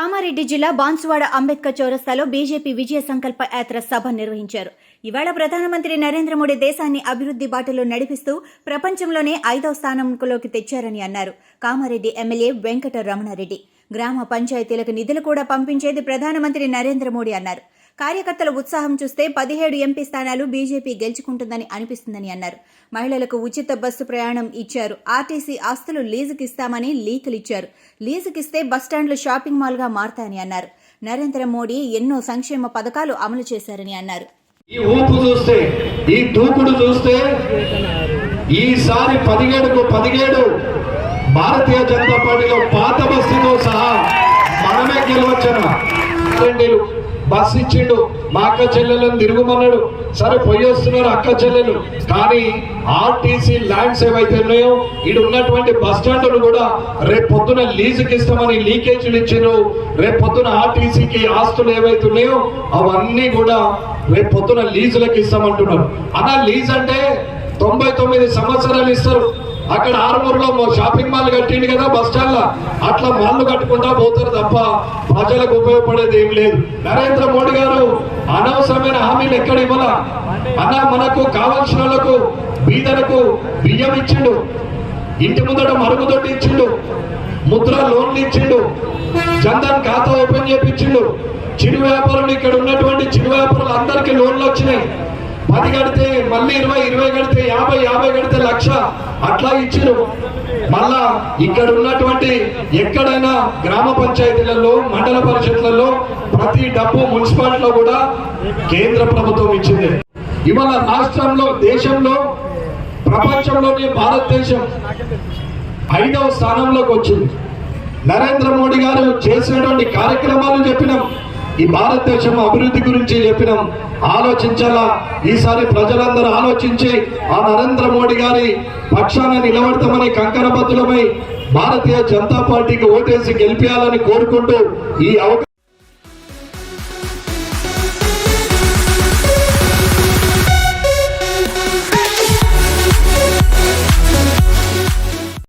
కామారెడ్డి జిల్లా బాన్సువాడ అంబేద్కర్ చౌరస్తాలో బీజేపీ విజయ సంకల్ప యాత్ర సభ నిర్వహించారు. ఇవాళ ప్రధానమంత్రి నరేంద్ర మోడీ దేశాన్ని అభివృద్ధి బాటలో నడిపిస్తూ ప్రపంచంలోనే ఐదవ స్థానంలోకి తెచ్చారని అన్నారు. కామారెడ్డి ఎమ్మెల్యే వెంకట రమణారెడ్డి. గ్రామ పంచాయతీలకు నిధులు కూడా పంపించేది ప్రధానమంత్రి నరేంద్ర మోడీ అన్నారు. కార్యకర్తల ఉత్సాహం చూస్తే పదిహేడు ఎంపీ స్థానాలు బీజేపీ గెలుచుకుంటుందని అనిపిస్తుందని అన్నారు. మహిళలకు ఉచిత బస్సు ప్రయాణం ఇచ్చారు. ఆర్టీసీ ఆస్తులు లీజుకి ఇస్తామని లీకులు ఇచ్చారు. లీజుకిస్తే బస్టాండ్లు షాపింగ్ మాల్గా మారతాయని అన్నారు. నరేంద్ర మోడీ ఎన్నో సంక్షేమ పథకాలు అమలు చేశారని అన్నారు. ఈ ఊపు చూస్తే ఈ దూకుడు చూస్తే ఈసారి పదిహేడుకు పదిహేడు భారతీయ జనతా పార్టీలో పాత బస్తీతో సహా మనమే గెలవచ్చన బస్ ఇచ్చిండు మా అక్క చెల్లెలను తిరుగుమన్నాడు. సరే పోయి వస్తున్నారు అక్క చెల్లెలు. కానీ ఆర్టీసీ ల్యాండ్స్ ఏవైతే ఉన్నాయో ఇడు ఉన్నటువంటి బస్ స్టాండ్లు కూడా రేపు పొద్దున లీజుకి ఇస్తామని లీకేజీలు ఇచ్చారు రేపు పొద్దున ఆర్టీసీకి ఆస్తులు ఏవైతే ఉన్నాయో అవన్నీ కూడా రేపు పొద్దున లీజులకు ఇస్తామంటున్నారు అలా లీజ్ అంటే తొంభై తొమ్మిది సంవత్సరాలు ఇస్తారు. అక్కడ ఆరుమూరులో షాపింగ్ మాల్ కట్టిండు కదా బస్ స్టాండ్ అట్లా మాల్లు కట్టుకుంటా పోతారు తప్ప ప్రజలకు ఉపయోగపడేది ఏం లేదు. నరేంద్ర మోడీ గారు అనవసరమైన హామీలు ఎక్కడ ఇవ్వాల? అన్న మనకు కావాల్సిన వాళ్ళకు బీదలకు బియ్యం ఇచ్చిండు. ఇంటి ముందట మరుగుదొడ్డి ఇచ్చిండు. ముద్ర లోన్లు ఇచ్చిండు. జన్ధన్ ఖాతా ఓపెన్ చేపించిండు. చిరు వ్యాపారులు ఇక్కడ ఉన్నటువంటి చిరు వ్యాపారులు అందరికీ లోన్లు వచ్చినాయి. పది కడితే మళ్ళీ ఇరవై ఇరవై కడితే యాభై యాభై కడితే లక్ష. అట్లా ఇచ్చిరు మళ్ళా ఇక్కడ ఉన్నటువంటి ఎక్కడైనా గ్రామ పంచాయతీలలో మండల పరిషత్లలో ప్రతి డబ్బు మున్సిపాలిటీలో కూడా కేంద్ర ప్రభుత్వం ఇచ్చింది. ఇవాళ రాష్ట్రంలో దేశంలో ప్రపంచంలోనే భారతదేశం ఐదవ స్థానంలోకి వచ్చింది. నరేంద్ర మోడీ గారు చేసినటువంటి కార్యక్రమాలు చెప్పినాం. ఈ భారతదేశం అభివృద్ధి గురించి చెప్పినాం. ఆలోచించాలా? ఈసారి ప్రజలందరూ ఆలోచించి ఆ నరేంద్ర మోడీ గారి పక్షాన నిలబడతామని కంకణబద్దులమై భారతీయ జనతా పార్టీకి ఓటేసి గెలిపించాలని కోరుకుంటూ ఈ అవకాశం